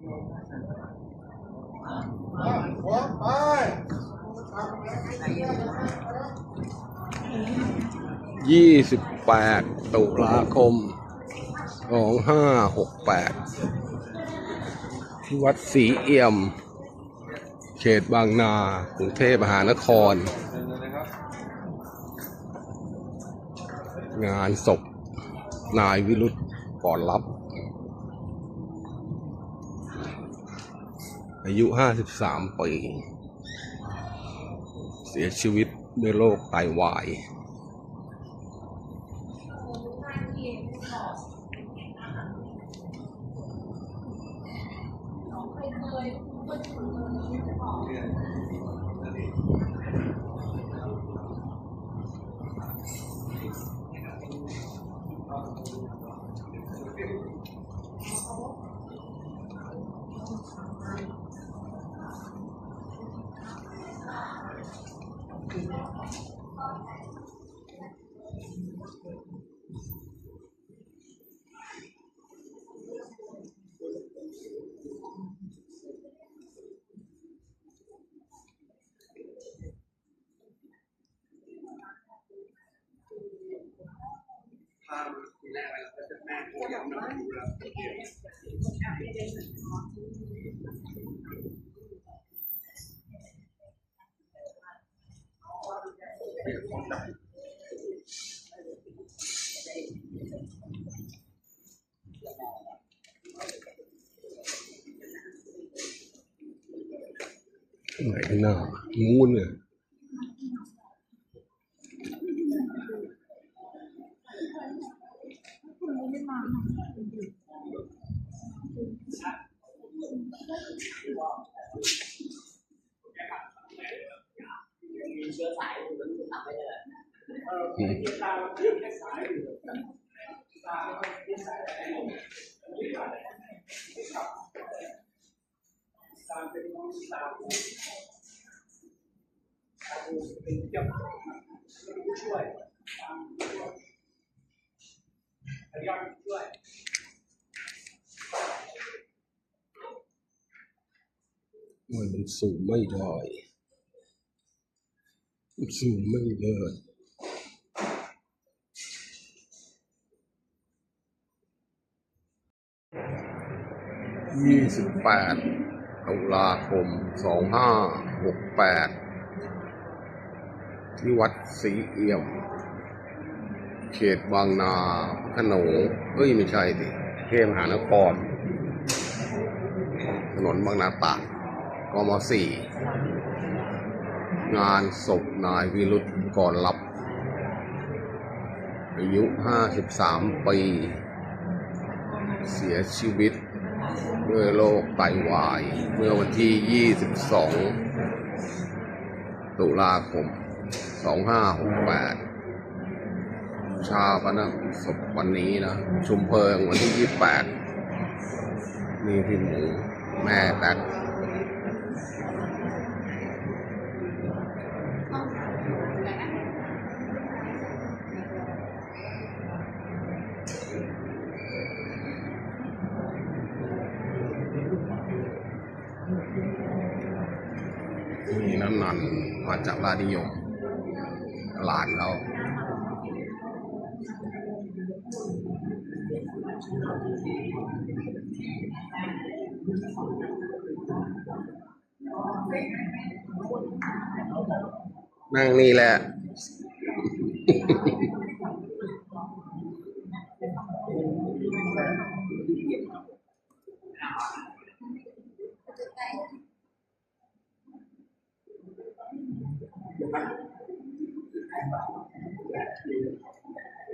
ยี่สิบแปดตุลาคมสองห้าหกแปดที่วัดศรีเอี่ยม เขตบางนา กรุงเทพมหานคร งานศพนายวิรุธก่อนรับ อายุ 53 ปี เสียชีวิตด้วยโรคไตวาย ไหนหน้างูเนี่ย มีเชื้อสายอยู่มันทำไม่ได้อื มมันสูงไม่ได้มันสูงไม่ได้ยี่สิบแปดตุลาคมสองห้าหกแปดที่วัดศรีเอี่ยม เขตบางนาขนงเอ้ยไม่ใช่ดิเทพมหานคร ถนนบางนาตราดกมสี่งานศพนายวิรุธก่อนรับ อายุห้าสิบสามปี เสียชีวิตด้วยโรคไตวาย เมื่อวันที่ 22 ตุลาคม 2568 ชาปนศพวันนี้นะ ชุมเพลิงวันที่28มีพี่หมูแม่แตกมีน้ำนันมาจากราชนิยมหลานเขา นั่งนี่แหละ เ